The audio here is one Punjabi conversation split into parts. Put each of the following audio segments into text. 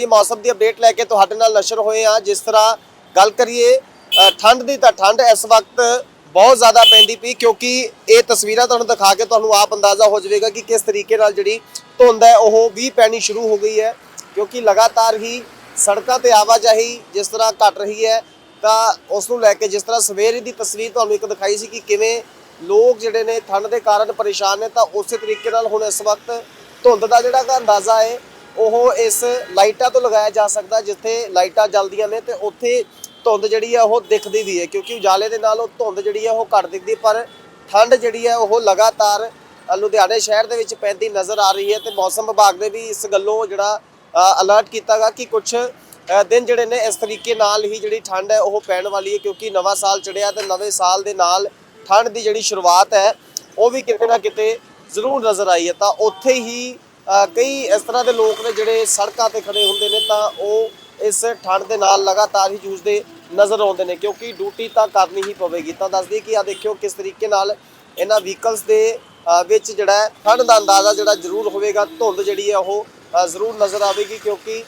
ਦੀ ਮੌਸਮ ਦੀ ਅਪਡੇਟ ਲੈ ਕੇ ਤੁਹਾਡੇ ਨਾਲ ਨਸ਼ਰ ਹੋਏ ਆ ਜਿਸ ਤਰ੍ਹਾਂ ਗੱਲ ਕਰੀਏ ਠੰਡ ਦੀ ਤਾਂ ਠੰਡ ਇਸ ਵਕਤ ਬਹੁਤ ਜ਼ਿਆਦਾ ਪੈਂਦੀ ਪਈ ਕਿਉਂਕਿ ਇਹ ਤਸਵੀਰਾਂ ਤੁਹਾਨੂੰ ਦਿਖਾ ਕੇ ਤੁਹਾਨੂੰ ਆਪ ਅੰਦਾਜ਼ਾ ਹੋ ਜਾਵੇਗਾ ਕਿ ਕਿਸ ਤਰੀਕੇ ਨਾਲ ਜਿਹੜੀ ਧੁੰਦ ਹੈ, ਉਹ ਵੀ ਪੈਣੀ ਸ਼ੁਰੂ ਹੋ ਗਈ ਹੈ। ਕਿਉਂਕਿ ਲਗਾਤਾਰ ਹੀ ਸੜਕਾਂ ਤੇ ਆਵਾਜਾਈ ਜਿਸ ਤਰ੍ਹਾਂ ਘਟ ਰਹੀ ਹੈ, ਤਾਂ ਉਸ ਨੂੰ ਲੈ ਕੇ ਜਿਸ ਤਰ੍ਹਾਂ ਸਵੇਰੇ ਦੀ ਤਸਵੀਰ ਤੁਹਾਨੂੰ ਇੱਕ ਦਿਖਾਈ ਸੀ ਕਿ ਕਿਵੇਂ ਲੋਕ ਜਿਹੜੇ ਨੇ ਠੰਡ ਦੇ ਕਾਰਨ ਪਰੇਸ਼ਾਨ ਨੇ, ਤਾਂ ਉਸੇ ਤਰੀਕੇ ਨਾਲ ਹੁਣ ਇਸ ਵਕਤ ਧੁੰਦ ਦਾ ਜਿਹੜਾ ਅੰਦਾਜ਼ਾ ਹੈ ਉਹ ਇਸ ਲਾਈਟਾਂ ਤੋਂ ਲਗਾਇਆ ਜਾ ਸਕਦਾ ਜਿੱਥੇ ਲਾਈਟਾਂ ਜਲਦੀਆਂ ਨੇ ਤੇ ਉੱਥੇ ਧੁੰਦ ਜਿਹੜੀ ਹੈ ਉਹ ਦਿਖਦੀ ਵੀ ਹੈ, ਕਿਉਂਕਿ ਉਜਾਲੇ ਦੇ ਨਾਲ ਉਹ ਧੁੰਦ ਜਿਹੜੀ ਹੈ ਉਹ ਘੱਟ ਦਿਖਦੀ, ਪਰ ਠੰਡ ਜਿਹੜੀ ਹੈ ਉਹ ਲਗਾਤਾਰ ਲੁਧਿਆਣੇ ਸ਼ਹਿਰ ਦੇ ਵਿੱਚ ਪੈਂਦੀ ਨਜ਼ਰ ਆ ਰਹੀ ਹੈ ਤੇ ਮੌਸਮ ਵਿਭਾਗ ਨੇ ਵੀ ਇਸ ਗੱਲੋਂ ਜਿਹੜਾ ਅਲਰਟ ਕੀਤਾਗਾ ਕਿ ਕੁਝ ਦਿਨ ਜਿਹੜੇ ਨੇ ਇਸ ਤਰੀਕੇ ਨਾਲ ਹੀ ਜਿਹੜੀ ਠੰਡ ਹੈ ਉਹ ਪੈਣ ਵਾਲੀ ਹੈ, ਕਿਉਂਕਿ ਨਵਾਂ ਸਾਲ ਚੜਿਆ ਤੇ ਨਵੇਂ ਸਾਲ ਦੇ ਨਾਲ ਠੰਡ ਦੀ ਜਿਹੜੀ ਸ਼ੁਰੂਆਤ ਹੈ, ਉਹ ਵੀ ਕਿਤੇ ਨਾ ਕਿਤੇ ਜ਼ਰੂਰ ਨਜ਼ਰ ਆਈ ਹੈ, ਤਾਂ ਉੱਥੇ ਹੀ ਕਈ ਇਸ ਤਰ੍ਹਾਂ ਦੇ ਲੋਕ ਨੇ ਜਿਹੜੇ ਸੜਕਾਂ ਤੇ ਖੜੇ ਹੁੰਦੇ ਨੇ ਤਾਂ ਉਹ ਇਸ ਠੰਡ ਦੇ ਨਾਲ ਲਗਾਤਾਰ ਹੀ ਜੂਝਦੇ ਨਜ਼ਰ ਆਉਂਦੇ ਨੇ, ਕਿਉਂਕਿ ਡਿਊਟੀ ਤਾਂ ਕਰਨੀ ਹੀ ਪਵੇਗੀ। ਤਾਂ ਦੱਸਦੀ ਕਿ ਆ ਦੇਖਿਓ ਕਿਸ ਤਰੀਕੇ ਨਾਲ ਇਹਨਾਂ ਵਹੀਕਲਸ ਦੇ ਵਿੱਚ ਜਿਹੜਾ ਠੰਡ ਦਾ ਅੰਦਾਜ਼ਾ ਜਿਹੜਾ ਜ਼ਰੂਰ ਹੋਵੇਗਾ, ਧੁੰਦ ਜਿਹੜੀ ਹੈ ਉਹ ਜ਼ਰੂਰ ਨਜ਼ਰ ਆਵੇਗੀ, ਕਿਉਂਕਿ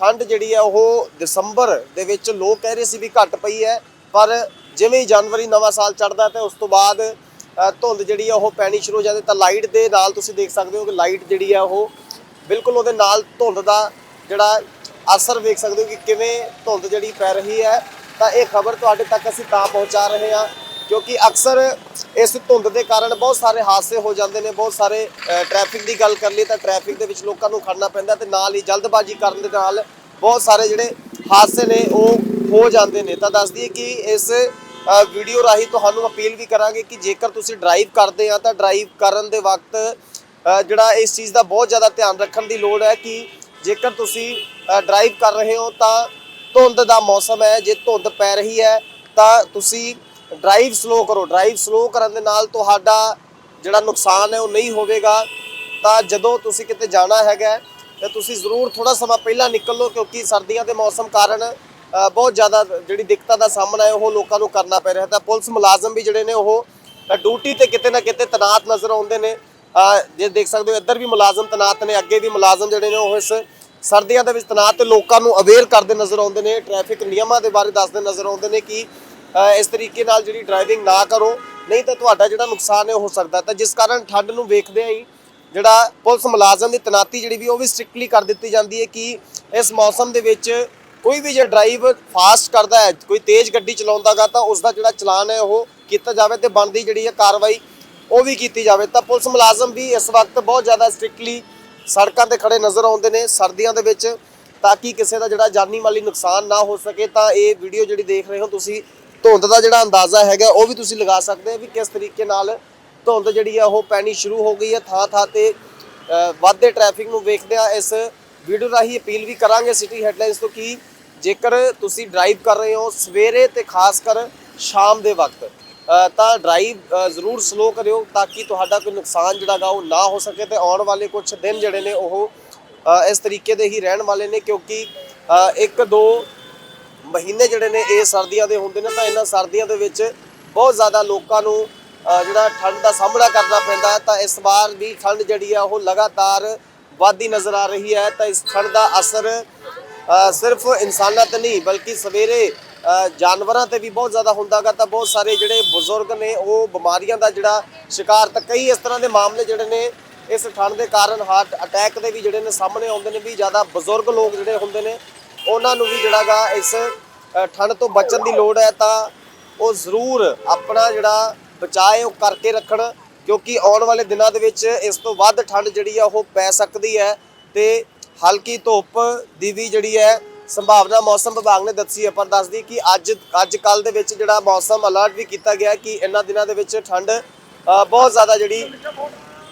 ਠੰਡ ਜਿਹੜੀ ਹੈ ਉਹ ਦਸੰਬਰ ਦੇ ਵਿੱਚ ਲੋਕ ਕਹਿ ਰਹੇ ਸੀ ਵੀ ਘਟ ਪਈ ਹੈ, ਪਰ ਜਿਵੇਂ ਹੀ ਜਨਵਰੀ ਨਵਾਂ ਸਾਲ ਚੜ੍ਹਦਾ ਤੇ ਉਸ ਤੋਂ ਬਾਅਦ ਧੁੰਦ ਜਿਹੜੀ ਆ ਉਹ ਪੈਣੀ ਸ਼ੁਰੂ ਹੋ ਜਾਂਦੀ ਤਾਂ ਲਾਈਟ ਦੇ ਨਾਲ ਤੁਸੀਂ ਦੇਖ ਸਕਦੇ ਹੋ ਕਿ ਲਾਈਟ ਜਿਹੜੀ ਆ ਉਹ ਬਿਲਕੁਲ ਉਹਦੇ ਨਾਲ ਧੁੰਦ ਦਾ ਜਿਹੜਾ ਅਸਰ ਵੇਖ ਸਕਦੇ ਹੋ ਕਿ ਕਿਵੇਂ ਧੁੰਦ ਜਿਹੜੀ ਪੈ ਰਹੀ ਹੈ। ਤਾਂ ਇਹ ਖਬਰ ਤੁਹਾਡੇ ਤੱਕ ਅਸੀਂ ਤਾਂ ਪਹੁੰਚਾ ਰਹੇ ਹਾਂ, ਕਿਉਂਕਿ ਅਕਸਰ ਇਸ ਧੁੰਦ ਦੇ ਕਾਰਨ ਬਹੁਤ ਸਾਰੇ ਹਾਦਸੇ ਹੋ ਜਾਂਦੇ ਨੇ, ਬਹੁਤ ਸਾਰੇ ਟ੍ਰੈਫਿਕ ਦੀ ਗੱਲ ਕਰ ਲਈ ਤਾਂ ਟ੍ਰੈਫਿਕ ਦੇ ਵਿੱਚ ਲੋਕਾਂ ਨੂੰ ਖੜਨਾ ਪੈਂਦਾ ਤੇ ਨਾਲ ਹੀ ਜਲਦਬਾਜ਼ੀ ਕਰਨ ਦੇ ਨਾਲ ਬਹੁਤ ਸਾਰੇ ਜਿਹੜੇ ਹਾਦਸੇ ਨੇ ਉਹ ਹੋ ਜਾਂਦੇ ਨੇ। ਤਾਂ ਦੱਸ ਦਈਏ ਕਿ ਇਸ ਵੀਡੀਓ ਰਾਹੀਂ ਤੁਹਾਨੂੰ ਅਪੀਲ ਵੀ ਕਰਾਂਗੇ ਕਿ ਜੇਕਰ ਤੁਸੀਂ ਡਰਾਈਵ ਕਰਦੇ ਆ ਤਾਂ ਡਰਾਈਵ ਕਰਨ ਦੇ ਵਕਤ ਜਿਹੜਾ ਇਸ ਚੀਜ਼ ਦਾ ਬਹੁਤ ਜ਼ਿਆਦਾ ਧਿਆਨ ਰੱਖਣ ਦੀ ਲੋੜ ਹੈ ਕਿ ਜੇਕਰ ਤੁਸੀਂ ਡਰਾਈਵ ਕਰ ਰਹੇ ਹੋ ਤਾਂ ਧੁੰਦ ਦਾ ਮੌਸਮ ਹੈ, ਜੇ ਧੁੰਦ ਪੈ ਰਹੀ ਹੈ ਤਾਂ ਤੁਸੀਂ ਡਰਾਈਵ ਸਲੋ ਕਰੋ। ਡਰਾਈਵ ਸਲੋ ਕਰਨ ਦੇ ਨਾਲ ਤੁਹਾਡਾ ਜਿਹੜਾ ਨੁਕਸਾਨ ਹੈ ਉਹ ਨਹੀਂ ਹੋਵੇਗਾ। ਤਾਂ ਜਦੋਂ ਤੁਸੀਂ ਕਿਤੇ ਜਾਣਾ ਹੈਗਾ ਤਾਂ ਤੁਸੀਂ ਜ਼ਰੂਰ ਥੋੜਾ ਸਮਾਂ ਪਹਿਲਾਂ ਨਿਕਲ ਲਓ ਕਿਉਂਕਿ ਸਰਦੀਆਂ ਦੇ ਮੌਸਮ ਕਾਰਨ ਬਹੁਤ ਜ਼ਿਆਦਾ ਜਿਹੜੀ ਦਿੱਕਤਾਂ ਦਾ ਸਾਹਮਣਾ ਹੈ, ਉਹ ਲੋਕਾਂ ਨੂੰ ਕਰਨਾ ਪੈ ਰਿਹਾ ਤਾਂ ਪੁਲਿਸ ਮੁਲਾਜ਼ਮ ਵੀ ਜਿਹੜੇ ਨੇ, ਉਹ ਡਿਊਟੀ ਤੇ ਕਿਤੇ ਨਾ ਕਿਤੇ ਤਨਾਤ ਨਜ਼ਰ ਆਉਂਦੇ ਨੇ। ਜੇ ਦੇਖ ਸਕਦੇ ਹੋ, ਇੱਧਰ ਵੀ ਮੁਲਾਜ਼ਮ ਤਨਾਤ ਨੇ, ਅੱਗੇ ਵੀ ਮੁਲਾਜ਼ਮ ਜਿਹੜੇ ਨੇ, ਉਹ ਇਸ ਸਰਦੀਆਂ ਦੇ ਵਿੱਚ ਤਨਾਤ ਤੇ ਲੋਕਾਂ ਨੂੰ ਅਵੇਅਰ ਕਰਦੇ ਨਜ਼ਰ ਆਉਂਦੇ ਨੇ। ਟ੍ਰੈਫਿਕ ਨਿਯਮਾਂ ਦੇ ਬਾਰੇ ਦੱਸਦੇ ਨਜ਼ਰ ਆਉਂਦੇ ਨੇ ਕਿ ਇਸ ਤਰੀਕੇ ਨਾਲ ਜਿਹੜੀ ਡਰਾਈਵਿੰਗ ਨਾ ਕਰੋ, ਨਹੀਂ ਤਾਂ ਤੁਹਾਡਾ ਜਿਹੜਾ ਨੁਕਸਾਨ ਹੈ, ਉਹ ਹੋ ਸਕਦਾ ਤਾਂ ਜਿਸ ਕਾਰਨ ਠੰਡ ਨੂੰ ਵੇਖਦੇ ਹੀ, ਜਿਹੜਾ ਪੁਲਿਸ ਮੁਲਾਜ਼ਮ ਦੀ ਤਨਾਤੀ ਜਿਹੜੀ ਵੀ, ਉਹ ਵੀ ਸਟ੍ਰਿਕਟਲੀ ਕਰ ਦਿੱਤੀ ਜਾਂਦੀ ਹੈ ਕਿ ਇਸ ਮੌਸਮ ਦੇ ਵਿੱਚ ਕੋਈ ਵੀ ਜੇ ਡਰਾਈਵ ਫਾਸਟ ਕਰਦਾ ਹੈ, ਕੋਈ ਤੇਜ਼ ਗੱਡੀ ਚਲਾਉਂਦਾਗਾ ਤਾਂ ਉਸ ਦਾ ਜਿਹੜਾ ਚਲਾਨ ਹੈ ਉਹ ਕੀਤਾ ਜਾਵੇ ਤੇ ਬਣਦੀ ਜਿਹੜੀ ਹੈ ਕਾਰਵਾਈ ਉਹ ਵੀ ਕੀਤੀ ਜਾਵੇ। ਤਾਂ ਪੁਲਿਸ ਮੁਲਾਜ਼ਮ ਵੀ ਇਸ ਵਕਤ ਬਹੁਤ ਜ਼ਿਆਦਾ ਸਟ੍ਰਿਕਟਲੀ ਸੜਕਾਂ ਤੇ ਖੜੇ ਨਜ਼ਰ ਆਉਂਦੇ ਨੇ ਸਰਦੀਆਂ ਦੇ ਵਿੱਚ ਤਾਂ ਕਿ ਕਿਸੇ ਦਾ ਜਿਹੜਾ ਜਾਨੀ ਮਾਲੀ ਨੁਕਸਾਨ ਨਾ ਹੋ ਸਕੇ ਤਾਂ ਇਹ ਵੀਡੀਓ ਜਿਹੜੀ ਦੇਖ ਰਹੇ ਹੋ ਤੁਸੀਂ, ਧੁੰਦ ਦਾ ਜਿਹੜਾ ਅੰਦਾਜ਼ਾ ਹੈਗਾ ਉਹ ਵੀ ਤੁਸੀਂ ਲਗਾ ਸਕਦੇ ਹੋ ਵੀ ਕਿਸ ਤਰੀਕੇ ਨਾਲ ਧੁੰਦ ਜਿਹੜੀ ਆ ਉਹ ਪੈਣੀ ਸ਼ੁਰੂ ਹੋ ਗਈ ਹੈ। ਥਾਂ ਥਾਂ ਤੇ ਵੱਧਦੇ ਟ੍ਰੈਫਿਕ ਨੂੰ ਵੇਖਦਿਆਂ ਇਸ ਵੀਡੀਓ ਰਾਹੀਂ ਅਪੀਲ ਵੀ ਕਰਾਂਗੇ ਸਿਟੀ ਹੈਡਲਾਈਨਸ ਤੋਂ ਕਿ ਜੇਕਰ ਤੁਸੀਂ ਡਰਾਈਵ ਕਰ ਰਹੇ ਹੋ ਸਵੇਰੇ ਤੇ ਖਾਸ ਕਰ ਸ਼ਾਮ ਦੇ ਵਕਤ ਤਾਂ ਡਰਾਈਵ ਜ਼ਰੂਰ ਸਲੋ ਕਰਿਓ ਤਾਂ ਕਿ ਤੁਹਾਡਾ ਕੋਈ ਨੁਕਸਾਨ ਜਿਹੜਾ ਗਾ ਉਹ ਨਾ ਹੋ ਸਕੇ ਤੇ ਆਉਣ ਵਾਲੇ ਕੁਝ ਦਿਨ ਜਿਹੜੇ ਨੇ ਉਹ ਇਸ ਤਰੀਕੇ ਦੇ ਹੀ ਰਹਿਣ ਵਾਲੇ ਨੇ ਕਿਉਂਕਿ ਇੱਕ ਦੋ ਮਹੀਨੇ ਜਿਹੜੇ ਨੇ ਇਹ ਸਰਦੀਆਂ ਦੇ ਹੁੰਦੇ ਨੇ ਤਾਂ ਇਹਨਾਂ ਸਰਦੀਆਂ ਦੇ ਵਿੱਚ ਬਹੁਤ ਜ਼ਿਆਦਾ ਲੋਕਾਂ ਨੂੰ ਜਿਹੜਾ ਠੰਡ ਦਾ ਸਾਹਮਣਾ ਕਰਨਾ ਪੈਂਦਾ ਤਾਂ ਇਸ ਵਾਰ ਵੀ ਠੰਡ ਜਿਹੜੀ ਆ ਉਹ ਲਗਾਤਾਰ ਵੱਧਦੀ ਨਜ਼ਰ ਆ ਰਹੀ ਹੈ ਤਾਂ ਇਸ ਠੰਡ ਦਾ ਅਸਰ ਸਿਰਫ ਇਨਸਾਨਾਂ ਤੇ ਨਹੀਂ, ਬਲਕਿ ਸਵੇਰੇ ਜਾਨਵਰਾਂ ਤੇ ਵੀ ਬਹੁਤ ਜ਼ਿਆਦਾ ਹੁੰਦਾਗਾ, ਤਾਂ ਬਹੁਤ ਸਾਰੇ ਜਿਹੜੇ ਬਜ਼ੁਰਗ ਨੇ, ਉਹ ਬਿਮਾਰੀਆਂ ਦਾ ਜਿਹੜਾ ਸ਼ਿਕਾਰ, ਤਾਂ ਕਈ ਇਸ ਤਰ੍ਹਾਂ ਦੇ ਮਾਮਲੇ ਜਿਹੜੇ ਨੇ, ਇਸ ਠੰਡ ਦੇ ਕਾਰਨ ਹਾਰਟ ਅਟੈਕ ਦੇ ਵੀ ਜਿਹੜੇ ਨੇ ਸਾਹਮਣੇ ਆਉਂਦੇ ਨੇ, ਵੀ ਜ਼ਿਆਦਾ ਬਜ਼ੁਰਗ ਲੋਕ ਜਿਹੜੇ ਹੁੰਦੇ ਨੇ, ਉਹਨਾਂ ਨੂੰ ਵੀ ਜਿਹੜਾਗਾ ਇਸ ਠੰਡ ਤੋਂ ਬਚਣ ਦੀ ਲੋੜ ਹੈ, ਤਾਂ ਉਹ ਜ਼ਰੂਰ ਆਪਣਾ ਜਿਹੜਾ ਬਚਾਅ ਹੈ, ਉਹ ਕਰਕੇ ਰੱਖਣ, ਕਿਉਂਕਿ ਆਉਣ ਵਾਲੇ ਦਿਨਾਂ ਦੇ ਵਿੱਚ ਇਸ ਤੋਂ ਵੱਧ ਠੰਡ ਜਿਹੜੀ ਆ, ਉਹ ਪੈ ਸਕਦੀ ਹੈ, ਤੇ ਹਲਕੀ ਧੁੱਪ ਦੀ ਵੀ ਜਿਹੜੀ ਹੈ ਸੰਭਾਵਨਾ ਮੌਸਮ ਵਿਭਾਗ ਨੇ ਦੱਸੀ ਹੈ ਪਰ ਦੱਸਦੀ ਕਿ ਅੱਜ ਅੱਜ ਕੱਲ ਦੇ ਵਿੱਚ ਜਿਹੜਾ ਮੌਸਮ ਅਲਰਟ ਵੀ ਕੀਤਾ ਗਿਆ ਕਿ ਇਹਨਾਂ ਦਿਨਾਂ ਦੇ ਵਿੱਚ ਠੰਡ ਬਹੁਤ ਜ਼ਿਆਦਾ ਜਿਹੜੀ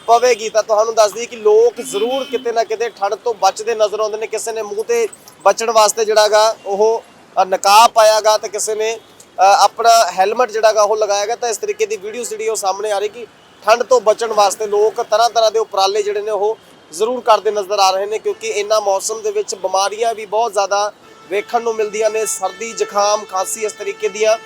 ਪਵੇਗੀ। ਤਾਂ ਤੁਹਾਨੂੰ ਦੱਸਦੀ ਕਿ ਲੋਕ ਜ਼ਰੂਰ ਕਿਤੇ ਨਾ ਕਿਤੇ ਠੰਡ ਤੋਂ ਬਚਦੇ ਨਜ਼ਰ ਆਉਂਦੇ ਨੇ। ਕਿਸੇ ਨੇ ਮੂੰਹ ਤੇ ਬਚਣ ਵਾਸਤੇ ਜਿਹੜਾਗਾ ਉਹ ਅ, ਨਕਾਬ ਪਾਇਆਗਾ ਤੇ ਕਿਸੇ ਨੇ ਅ, ਆਪਣਾ ਹੈਲਮਟ ਜਿਹੜਾਗਾ ਉਹ ਲਗਾਇਆਗਾ। ਤਾਂ ਇਸ ਤਰੀਕੇ ਦੀ ਵੀਡੀਓ ਜਿਹੜੀ ਉਹ ਸਾਹਮਣੇ ਆ ਰਹੀ ਕਿ ਠੰਡ ਤੋਂ ਬਚਣ ਵਾਸਤੇ ਲੋਕ ਤਰ੍ਹਾਂ ਤਰ੍ਹਾਂ ਦੇ ਉਪਰਾਲੇ ਜਿਹੜੇ ਨੇ ਉਹ ਜ਼ਰੂਰ ਕਰਦੇ ਨਜ਼ਰ ਆ ਰਹੇ ਨੇ ਕਿਉਂਕਿ ਇਹਨਾਂ ਮੌਸਮ ਦੇ ਵਿੱਚ ਬਿਮਾਰੀਆਂ ਵੀ ਬਹੁਤ ਜ਼ਿਆਦਾ ਵੇਖਣ ਨੂੰ ਮਿਲਦੀਆਂ ਨੇ, ਸਰਦੀ, ਜ਼ੁਕਾਮ, ਖਾਂਸੀ ਇਸ ਤਰੀਕੇ ਦੀਆਂ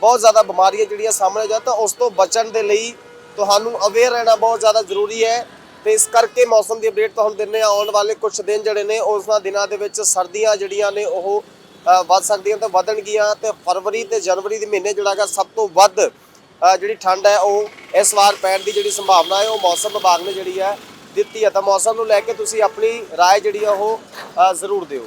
ਬਹੁਤ ਜ਼ਿਆਦਾ ਬਿਮਾਰੀਆਂ ਜਿਹੜੀਆਂ ਸਾਹਮਣੇ ਜਾ ਤਾਂ ਉਸ ਤੋਂ ਬਚਣ ਦੇ ਲਈ ਤੁਹਾਨੂੰ ਅਵੇਅਰ ਰਹਿਣਾ ਬਹੁਤ ਜ਼ਿਆਦਾ ਜ਼ਰੂਰੀ ਹੈ। ਤੇ ਇਸ ਕਰਕੇ ਮੌਸਮ ਦੀ ਅਪਡੇਟ ਤੁਹਾਨੂੰ ਦਿੰਨੇ ਆ ਆਉਣ ਵਾਲੇ ਕੁਝ ਦਿਨ ਜਿਹੜੇ ਨੇ ਉਸਨਾਂ ਦਿਨਾਂ ਦੇ ਵਿੱਚ ਸਰਦੀਆਂ ਜਿਹੜੀਆਂ ਨੇ, ਉਹ ਵੱਧ ਸਕਦੀਆਂ ਤੇ ਵਧਣਗੀਆਂ ਤੇ ਫਰਵਰੀ ਤੇ ਜਨਵਰੀ ਦੇ ਮਹੀਨੇ ਜਿਹੜਾ ਹੈਗਾ ਸਭ ਤੋਂ ਵੱਧ ਜਿਹੜੀ ਠੰਡ ਹੈ, ਉਹ ਇਸ ਵਾਰ ਪੈਣ ਦੀ ਜਿਹੜੀ ਸੰਭਾਵਨਾ ਹੈ, ਉਹ ਮੌਸਮ ਵਿਭਾਗ ਨੇ ਜਿਹੜੀ ਹੈ ਦਿੱਤੀ ਹੈ ਤਾਂ ਮੌਸਮ ਨੂੰ ਲੈ ਕੇ ਤੁਸੀਂ ਆਪਣੀ رائے ਜਿਹੜੀ ਆ ਉਹ ਅ, ਜ਼ਰੂਰ ਦਿਓ